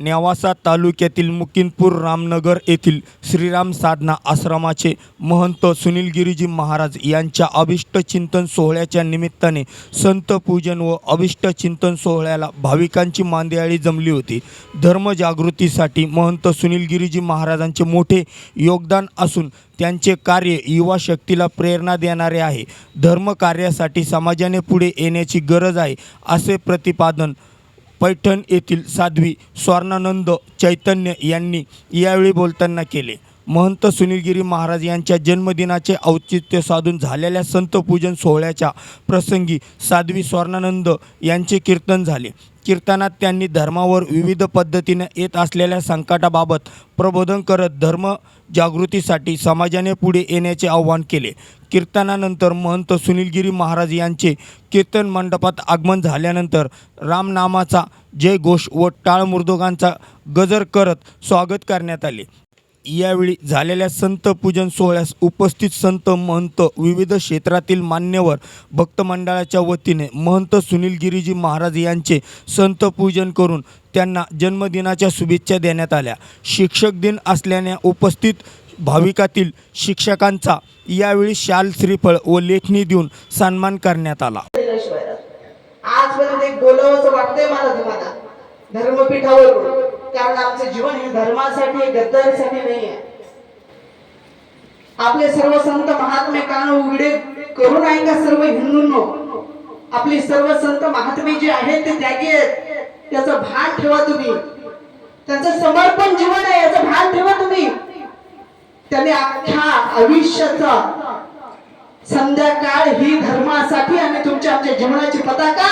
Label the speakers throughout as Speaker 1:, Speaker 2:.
Speaker 1: नेवासा तालुक्यातील मुकिंदपूर रामनगर येथील श्रीराम साधना आश्रमाचे महंत सुनील गिरीजी महाराज यांच्या अभिष्टचिंतन सोहळ्याच्या निमित्ताने संत पूजन व अभिष्टचिंतन सोहळ्याला भाविकांची मांदियाळी जमली होती. धर्मजागृतीसाठी महंत सुनील गिरीजी महाराजांचे मोठे योगदान असून त्यांचे कार्य युवा शक्तीला प्रेरणा देणारे आहे. धर्मकार्यासाठी समाजाने पुढे येण्याची गरज आहे असे प्रतिपादन पैठण येथील साध्वी स्वर्णानंद चैतन्य यांनी यावेळी बोलताना केले. महंत सुनीलगिरी महाराज यांच्या जन्मदिनाचे औचित्य साधून झालेल्या संत पूजन सोहळ्याच्या प्रसंगी साध्वी स्वर्णानंद यांचे कीर्तन झाले. कीर्तनात त्यांनी धर्मावर विविध पद्धतीने येत असलेल्या संकटाबाबत प्रबोधन करत धर्म जागृतीसाठी समाजाने पुढे येण्याचे आवाहन केले. कीर्तनानंतर महंत सुनीलगिरी महाराज यांचे कीर्तन मंडपात आगमन झाल्यानंतर रामनामाचा जय घोष व टाळ मृदुगांचा गजर करत स्वागत करण्यात आले. यावेळी झालेल्या संत पूजन सोहळ्यास उपस्थित संत महंत विविध क्षेत्रातील मान्यवर भक्त मंडळाच्या वतीने महंत सुनील गिरीजी महाराज यांचे संत पूजन करून त्यांना जन्मदिनाच्या शुभेच्छा देण्यात आल्या. शिक्षक दिन असल्याने उपस्थित भाविकातील शिक्षकांचा यावेळी शाल श्रीफळ व लेखणी देऊन सन्मान करण्यात आला.
Speaker 2: आजपर्यंत एक बोलावं वाटतंय मला तुम्हाला. धर्मपीठावर कारण आमचे जीवन हे धर्मासाठी गद्दारीसाठी नाही आहे आपले सर्व संत महात्मे कान उघडे करून आहे का सर्व हिंदूंनो? आपले सर्व संत महात्मे जे आहेत ते त्यागी आहेत. त्याचं भान ठेवा तुम्ही. त्यांचं समर्पण जीवन आहे याचं भान ठेवा तुम्ही. त्याने अख्ख्या आयुष्याचा संध्याकाळ ही धर्मासाठी आणि तुमच्या आमच्या जीवनाची पताका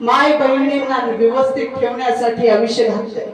Speaker 2: माय बहिणींना व्यवस्थित ठेवण्यासाठी आयुष्य घातलंय